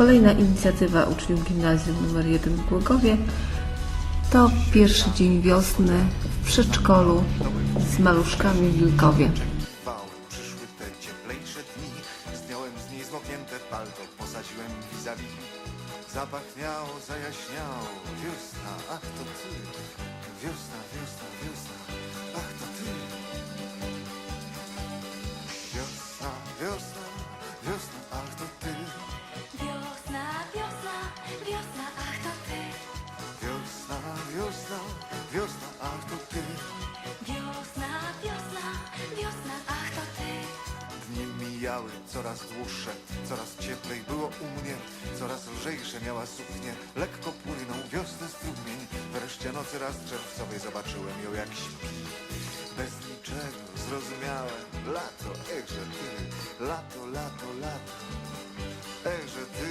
Kolejna inicjatywa uczniów gimnazjum nr 1 w Głogowie. To pierwszy dzień wiosny w przedszkolu z maluszkami w Wilkowie. Wiosna, ach to ty. Wiosna, wiosna, wiosna. Ach to ty Mijały coraz dłuższe, coraz cieplej było u mnie, coraz lżejsze miała suknię, lekko płynął wiosny strumień, wreszcie nocy raz czerwcowej zobaczyłem ją jak śpi. Bez niczego zrozumiałem, lato, echże ty, lato, lato, lato, echże ty.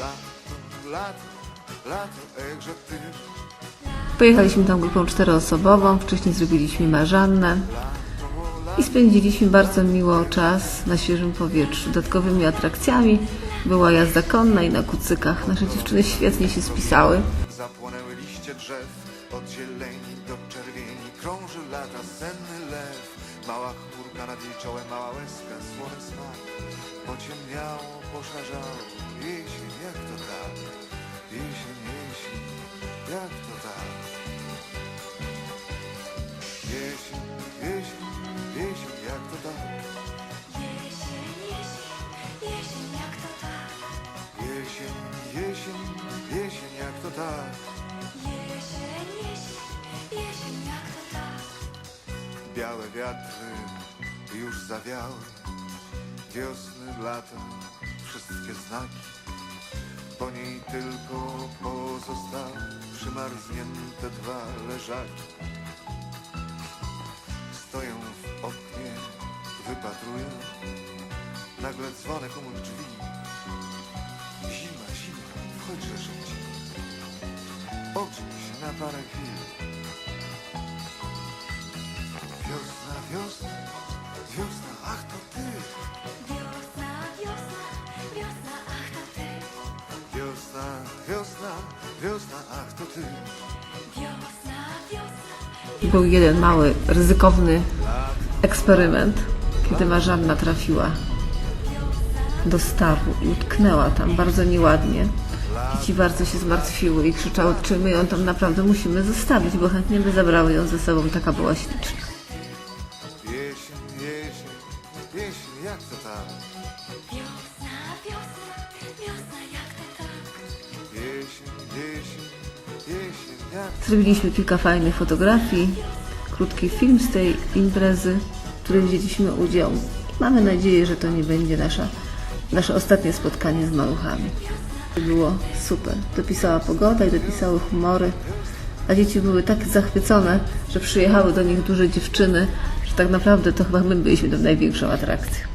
Lato, lato, lato, echże ty, Pojechaliśmy tam grupą czteroosobową, wcześniej zrobiliśmy marzannę i spędziliśmy bardzo miło czas na świeżym powietrzu. Dodatkowymi atrakcjami była jazda konna i na kucykach. Nasze dziewczyny świetnie się spisały. Zapłonęły liście drzew, od zieleni do czerwieni Krąży lata senny lew Mała chmurka nad jej czołem, mała łezka, słony smak Pociemniało, poszarzało Jesień, jak to tak? Jesień, jesień, jak to tak? Białe wiatry już zawiały, wiosny, lata, wszystkie znaki. Po niej tylko pozostały przymarznięte dwa leżaki. Stoję w oknie, wypatruję, nagle dzwonek u drzwi. Zima, zima, wchodźże szybciej. Oczyń się na parę chwil. Wiosna, ach to ty. Wiosna, wiosna, Był jeden mały, ryzykowny eksperyment, kiedy Marzanna trafiła do stawu i utknęła tam bardzo nieładnie. Dzieci bardzo się zmartwiły i krzyczały, czy my ją tam naprawdę musimy zostawić, bo chętnie by zabrały ją ze sobą, taka była śliczna. Jak to tak? wiosna, wiosna, wiosna, jak to tak. Zrobiliśmy kilka fajnych fotografii, krótki film z tej imprezy, w której wzięliśmy udział. Mamy nadzieję, że to nie będzie nasza, nasze ostatnie spotkanie z maluchami. Było super. Dopisała pogoda i dopisały humory, a dzieci były tak zachwycone, że przyjechały do nich duże dziewczyny, że tak naprawdę to chyba my byliśmy tą największą atrakcją.